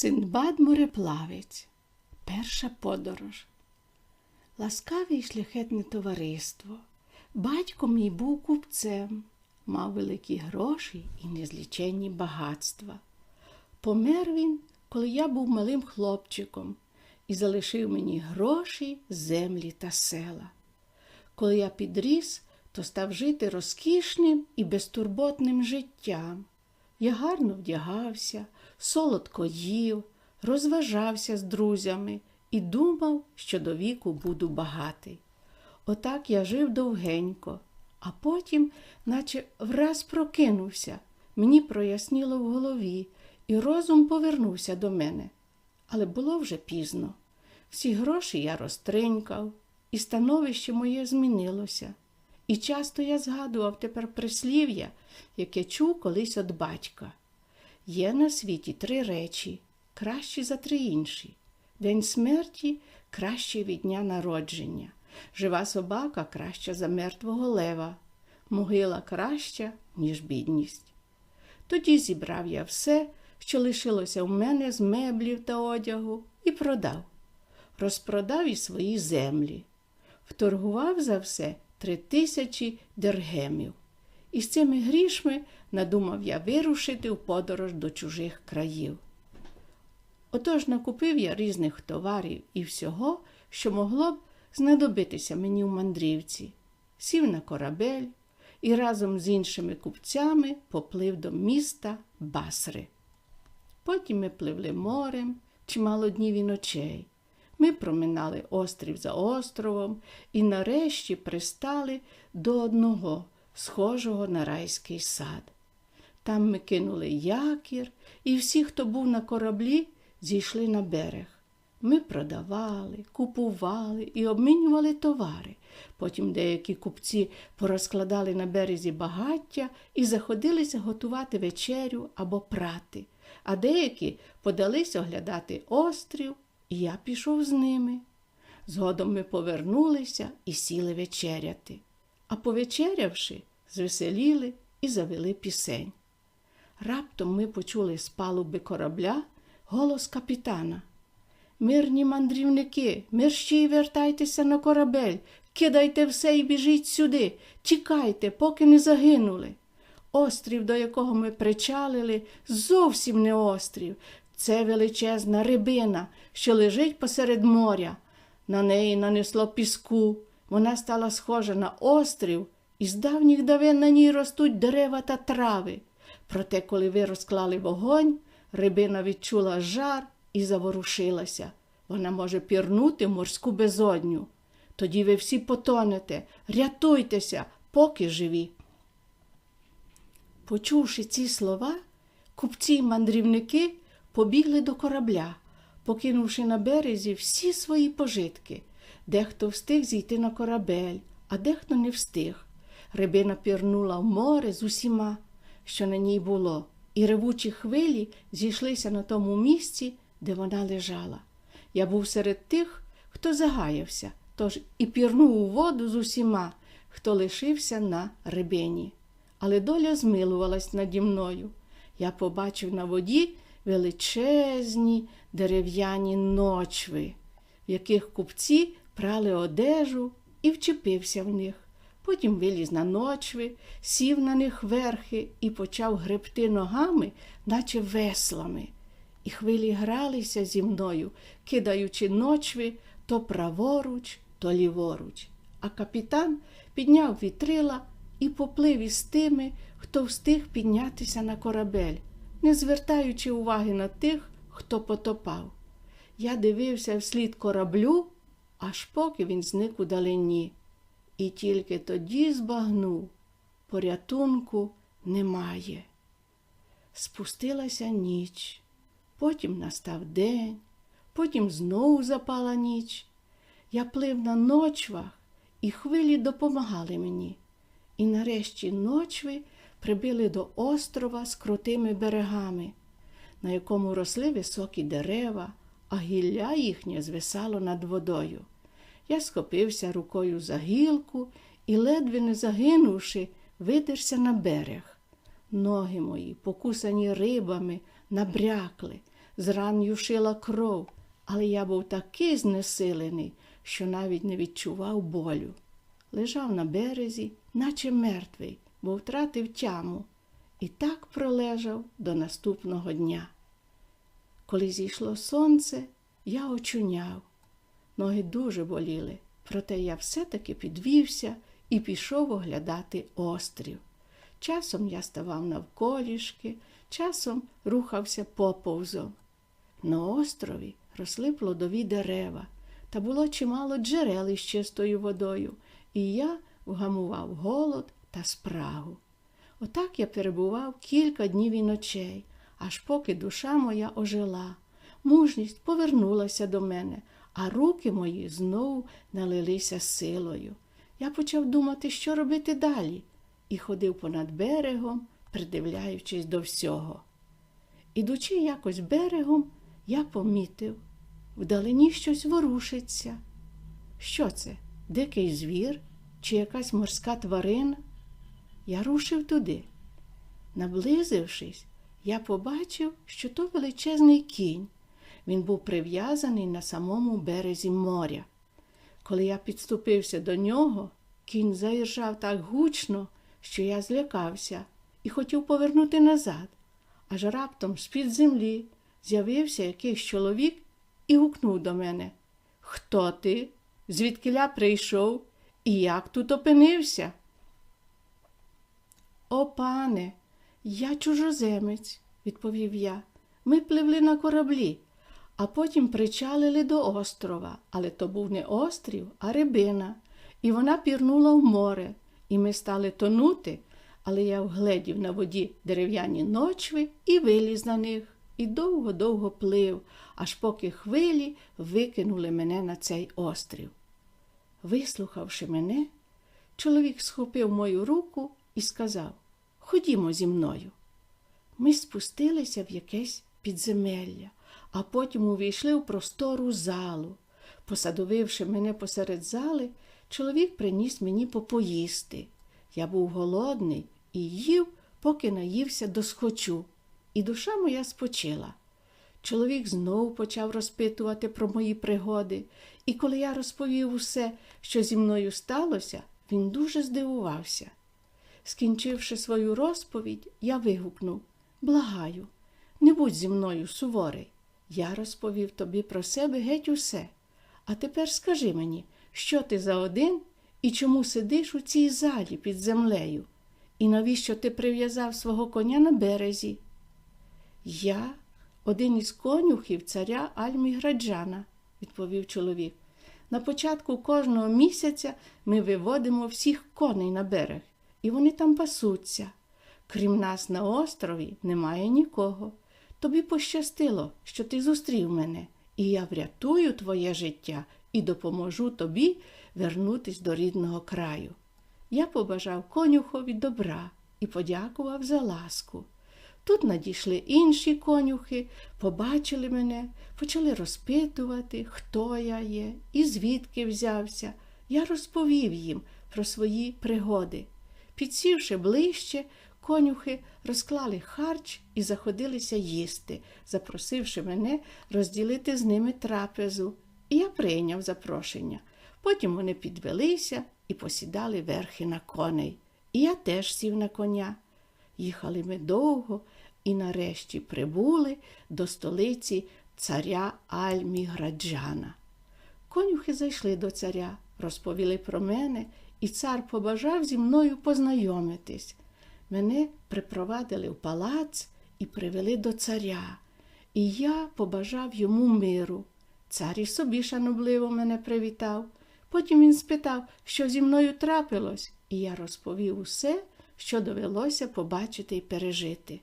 Синдбад мореплавець. Перша подорож. Ласкаве і шляхетне товариство. Батько мій був купцем, мав великі гроші і незліченні багатства. Помер він, коли я був малим хлопчиком, і залишив мені гроші, землі та села. Коли я підріс, то став жити розкішним і безтурботним життям. Я гарно вдягався, солодко їв, розважався з друзями і думав, що до віку буду багатий. Отак я жив довгенько, а потім, наче враз прокинувся, мені проясніло в голові, і розум повернувся до мене. Але було вже пізно. Всі гроші я розтринькав, і становище моє змінилося. І часто я згадував тепер прислів'я, яке чув колись від батька. Є на світі три речі, кращі за три інші. День смерті кращий від дня народження. Жива собака краща за мертвого лева, могила краща, ніж бідність. Тоді зібрав я все, що лишилося в мене з меблів та одягу, і продав. Розпродав і свої землі. Вторгував за все три тисячі дергемів. І з цими грішми надумав я вирушити в подорож до чужих країв. Отож накупив я різних товарів і всього, що могло б знадобитися мені в мандрівці, сів на корабель і разом з іншими купцями поплив до міста Басри. Потім ми пливли морем чимало днів і ночей. Ми проминали острів за островом і нарешті пристали до одного, схожого на райський сад. Там ми кинули якір, і всі, хто був на кораблі, зійшли на берег. Ми продавали, купували і обмінювали товари. Потім деякі купці порозкладали на березі багаття і заходилися готувати вечерю або прати, а деякі подались оглядати острів, і я пішов з ними. Згодом ми повернулися і сіли вечеряти, а повечерявши, звеселіли і завели пісень. Раптом ми почули з палуби корабля голос капітана. Мирні мандрівники, мерщій вертайтеся на корабель, кидайте все і біжіть сюди, тікайте, поки не загинули. Острів, до якого ми причалили, зовсім не острів. Це величезна рибина, що лежить посеред моря. На неї нанесло піску. Вона стала схожа на острів, і з давніх давен на ній ростуть дерева та трави. Проте, коли ви розклали вогонь, рибина відчула жар і заворушилася. Вона може пірнути морську безодню. Тоді ви всі потонете, рятуйтеся, поки живі. Почувши ці слова, купці й мандрівники побігли до корабля, покинувши на березі всі свої пожитки. Дехто встиг зійти на корабель, а дехто не встиг. Рибина пірнула в море з усіма, що на ній було, і ревучі хвилі зійшлися на тому місці, де вона лежала. Я був серед тих, хто загаявся, тож і пірнув у воду з усіма, хто лишився на рибині. Але доля змилувалась наді мною. Я побачив на воді величезні дерев'яні ночви, в яких купці прали одежу і вчепився в них. Потім виліз на ночви, сів на них верхи і почав гребти ногами, наче веслами. І хвилі гралися зі мною, кидаючи ночви то праворуч, то ліворуч. А капітан підняв вітрила і поплив із тими, хто встиг піднятися на корабель, не звертаючи уваги на тих, хто потопав. Я дивився вслід кораблю, аж поки він зник у далині. І тільки тоді збагнув порятунку немає. Спустилася ніч, потім настав день, потім знову запала ніч. Я плив на ночвах, і хвилі допомагали мені. І нарешті ночви прибили до острова з крутими берегами, на якому росли високі дерева, а гілля їхнє звисало над водою. Я схопився рукою за гілку і, ледве не загинувши, видерся на берег. Ноги мої, покусані рибами, набрякли, з ран юшила кров, але я був такий знесилений, що навіть не відчував болю. Лежав на березі, наче мертвий, бо втратив тяму, і так пролежав до наступного дня. Коли зійшло сонце, я очуняв. Ноги дуже боліли, проте я все-таки підвівся і пішов оглядати острів. Часом я ставав навколішки, часом рухався поповзом. На острові росли плодові дерева, та було чимало джерел із чистою водою, і я вгамував голод та спрагу. Отак я перебував кілька днів і ночей, аж поки душа моя ожила. Мужність повернулася до мене, а руки мої знову налилися силою. Я почав думати, що робити далі, і ходив понад берегом, придивляючись до всього. Ідучи якось берегом, я помітив, вдалині щось ворушиться. Що це? Дикий звір чи якась морська тварина? Я рушив туди. Наблизившись, я побачив, що то величезний кінь. Він був прив'язаний на самому березі моря. Коли я підступився до нього, кінь заіржав так гучно, що я злякався і хотів повернути назад. Аж раптом з-під землі з'явився якийсь чоловік і гукнув до мене Хто ти? Звідкиля прийшов і як тут опинився? О, пане, я чужоземець, відповів я. Ми пливли на кораблі, а потім причалили до острова, але то був не острів, а рибина, і вона пірнула в море, і ми стали тонути, але я вгледів на воді дерев'яні ночви і виліз на них, і довго-довго плив, аж поки хвилі викинули мене на цей острів. Вислухавши мене, чоловік схопив мою руку і сказав Ходімо зі мною. Ми спустилися в якесь підземелля, а потім увійшли в простору залу. Посадовивши мене посеред зали, чоловік приніс мені попоїсти. Я був голодний і їв, поки наївся до схочу, і душа моя спочила. Чоловік знову почав розпитувати про мої пригоди, і коли я розповів усе, що зі мною сталося, він дуже здивувався. Скінчивши свою розповідь, я вигукнув Благаю, не будь зі мною суворий. Я розповів тобі про себе геть усе. А тепер скажи мені, що ти за один і чому сидиш у цій залі під землею? І навіщо ти прив'язав свого коня на березі? Я один із конюхів царя Альміграджана, відповів чоловік. На початку кожного місяця ми виводимо всіх коней на берег, і вони там пасуться. Крім нас на острові немає нікого. Тобі пощастило, що ти зустрів мене, і я врятую твоє життя і допоможу тобі вернутись до рідного краю. Я побажав конюхові добра і подякував за ласку. Тут надійшли інші конюхи, побачили мене, почали розпитувати, хто я є і звідки взявся. Я розповів їм про свої пригоди. Підсівши ближче, конюхи розклали харч і заходилися їсти, запросивши мене розділити з ними трапезу. І я прийняв запрошення. Потім вони підвелися і посідали верхи на коней. І я теж сів на коня. Їхали ми довго і нарешті прибули до столиці царя Альміграджана. Конюхи зайшли до царя, розповіли про мене, і цар побажав зі мною познайомитись. Мене припровадили в палац і привели до царя, і я побажав йому миру. Цар і собі шанобливо мене привітав. Потім він спитав, що зі мною трапилось, і я розповів усе, що довелося побачити і пережити.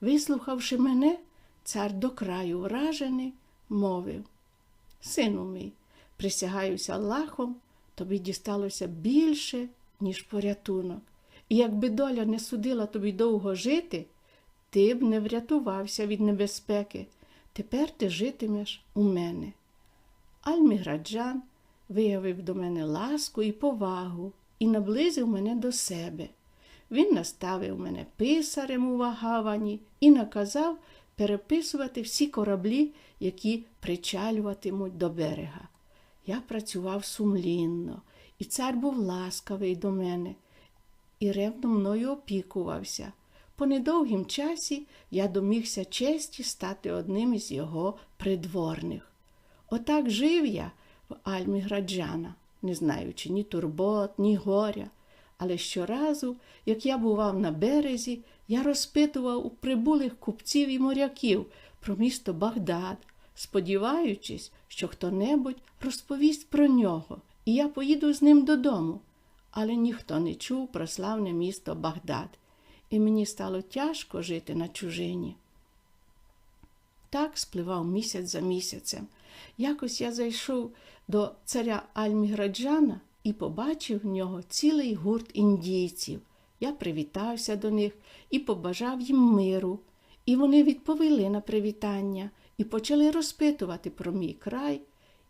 Вислухавши мене, цар до краю вражений, мовив Сину мій, присягаюся Аллахом, тобі дісталося більше, ніж порятунок. І якби доля не судила тобі довго жити, ти б не врятувався від небезпеки. Тепер ти житимеш у мене. Альміграджан виявив до мене ласку і повагу і наблизив мене до себе. Він наставив мене писарем у вагавані і наказав переписувати всі кораблі, які причалюватимуть до берега. Я працював сумлінно, і цар був ласкавий до мене і ревно мною опікувався. По недовгім часі я домігся честі стати одним із його придворних. Отак жив я в Альмі Граджана, не знаючи ні турбот, ні горя. Але щоразу, як я бував на березі, я розпитував у прибулих купців і моряків про місто Багдад, сподіваючись, що хто-небудь розповість про нього, і я поїду з ним додому. Але ніхто не чув про славне місто Багдад, і мені стало тяжко жити на чужині. Так спливав місяць за місяцем. Якось я зайшов до царя Альміграджана і побачив в нього цілий гурт індійців. Я привітався до них і побажав їм миру. І вони відповіли на привітання і почали розпитувати про мій край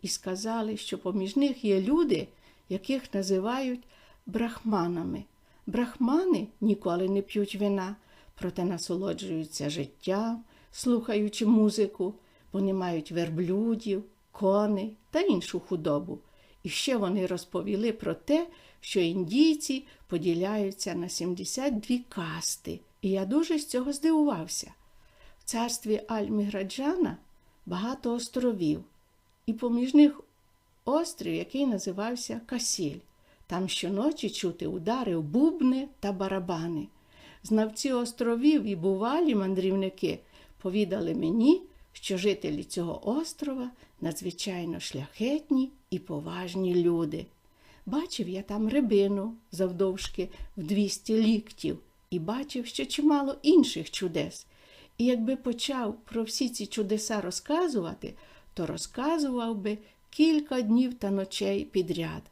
і сказали, що поміж них є люди, яких називають брахманами. Брахмани ніколи не п'ють вина, проте насолоджуються життям, слухаючи музику. Вони мають верблюдів, коней та іншу худобу. І ще вони розповіли про те, що індійці поділяються на 72 касти, і я дуже з цього здивувався. В царстві Аль-Міграджана багато островів, і поміж них острів, який називався Касіль. Там щоночі чути удари в бубни та барабани. Знавці островів і бувалі мандрівники повідали мені, що жителі цього острова надзвичайно шляхетні і поважні люди. Бачив я там рибину завдовжки в 200 ліктів і бачив ще чимало інших чудес. І якби почав про всі ці чудеса розказувати, то розказував би кілька днів та ночей підряд.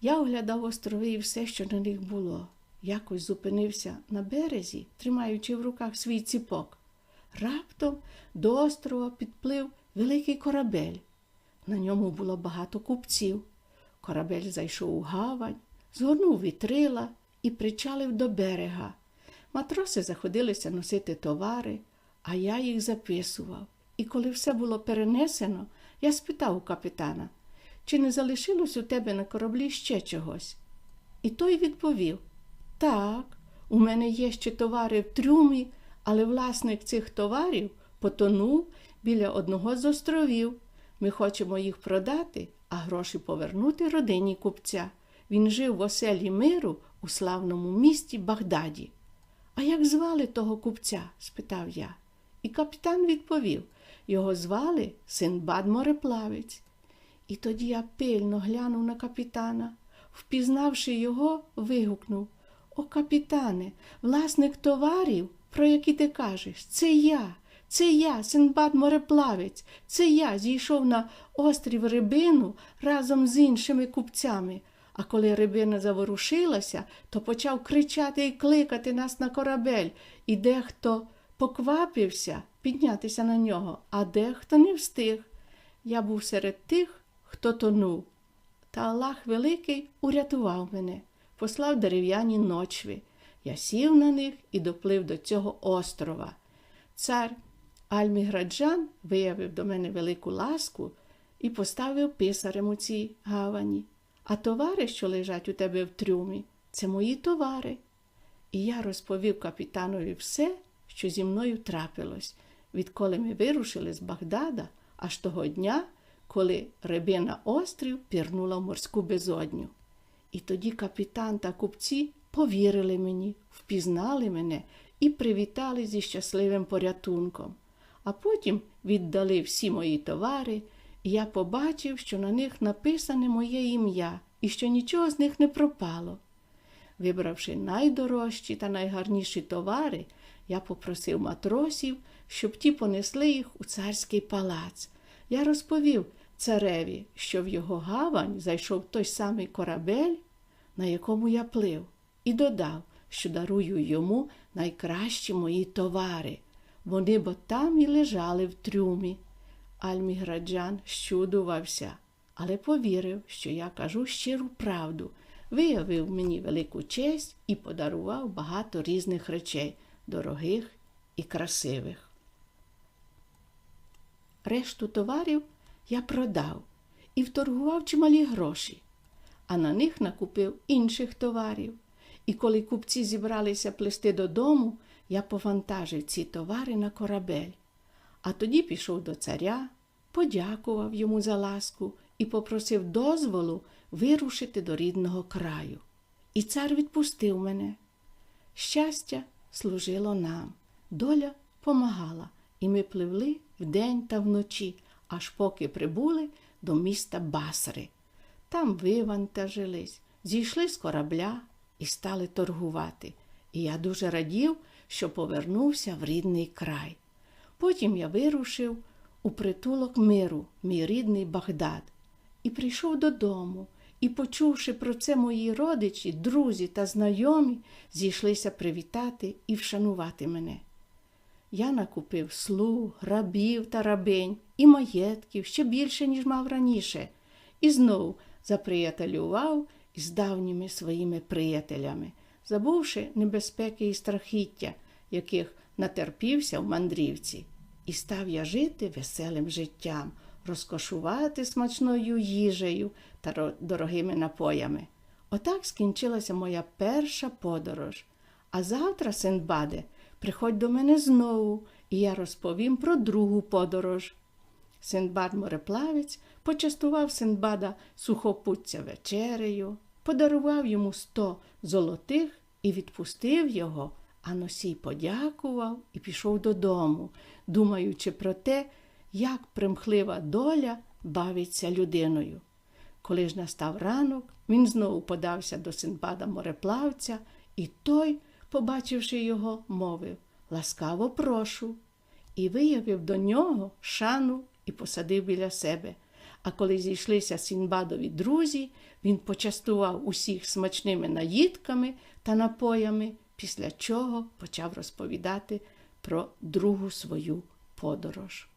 Я оглядав острови і все, що на них було. Якось зупинився на березі, тримаючи в руках свій ціпок. Раптом до острова підплив великий корабель. На ньому було багато купців. Корабель зайшов у гавань, згорнув вітрила і причалив до берега. Матроси заходилися носити товари, а я їх записував. І коли все було перенесено, я спитав у капітана, чи не залишилось у тебе на кораблі ще чогось? І той відповів: Так, у мене є ще товари в трюмі, але власник цих товарів потонув біля одного з островів. Ми хочемо їх продати, а гроші повернути родині купця. Він жив в оселі миру у славному місті Багдаді. А як звали того купця? спитав я. І капітан відповів його звали Синбад мореплавець. І тоді я пильно глянув на капітана. Впізнавши його, вигукнув О, капітане, власник товарів, про які ти кажеш, це я, це я, Синбад мореплавець, це я зійшов на острів Рибину разом з іншими купцями. А коли рибина заворушилася, то почав кричати і кликати нас на корабель, і дехто поквапився піднятися на нього, а дехто не встиг. Я був серед тих, хто тонув. Та Аллах Великий урятував мене, послав дерев'яні ночви. Я сів на них і доплив до цього острова. Цар Альміграджан виявив до мене велику ласку і поставив писарем у цій гавані. А товари, що лежать у тебе в трюмі, це мої товари. І я розповів капітанові все, що зі мною трапилось, відколи ми вирушили з Багдада аж того дня, коли рибина острів пірнула в морську безодню. І тоді капітан та купці повірили мені, впізнали мене і привітали зі щасливим порятунком. А потім віддали всі мої товари, і я побачив, що на них написане моє ім'я і що нічого з них не пропало. Вибравши найдорожчі та найгарніші товари, я попросив матросів, щоб ті понесли їх у царський палац. Я розповів цареві, що в його гавань зайшов той самий корабель, на якому я плив, і додав, що дарую йому найкращі мої товари. Вони бо там і лежали в трюмі. Альміграджан щудувався, але повірив, що я кажу щиру правду, виявив мені велику честь і подарував багато різних речей, дорогих і красивих. Решту товарів я продав і вторгував чималі гроші, а на них накупив інших товарів. І коли купці зібралися плести додому, я повантажив ці товари на корабель. А тоді пішов до царя, подякував йому за ласку і попросив дозволу вирушити до рідного краю. І цар відпустив мене. Щастя служило нам, доля помагала, і ми пливли вдень та вночі, аж поки прибули до міста Басри. Там вивантажились, зійшли з корабля і стали торгувати. І я дуже радів, що повернувся в рідний край. Потім я вирушив у притулок миру, мій рідний Багдад, і прийшов додому. І, почувши про це мої родичі, друзі та знайомі, зійшлися привітати і вшанувати мене. Я накупив слуг, рабів та рабинь і маєтків ще більше, ніж мав раніше, і знов заприятелював із давніми своїми приятелями, забувши небезпеки і страхіття, яких натерпівся в мандрівці. І став я жити веселим життям, розкошувати смачною їжею та дорогими напоями. Отак скінчилася моя перша подорож. А завтра, Синдбаде, приходь до мене знову, і я розповім про другу подорож. Синдбад мореплавець почастував Синдбада сухопутця вечерею, подарував йому сто золотих і відпустив його, а носій подякував і пішов додому, думаючи про те, як примхлива доля бавиться людиною. Коли ж настав ранок, він знову подався до Синдбада мореплавця, і той, побачивши його, мовив Ласкаво прошу, і виявив до нього шану і посадив біля себе. А коли зійшлися Сінбадові друзі, він почастував усіх смачними наїдками та напоями, після чого почав розповідати про другу свою подорож.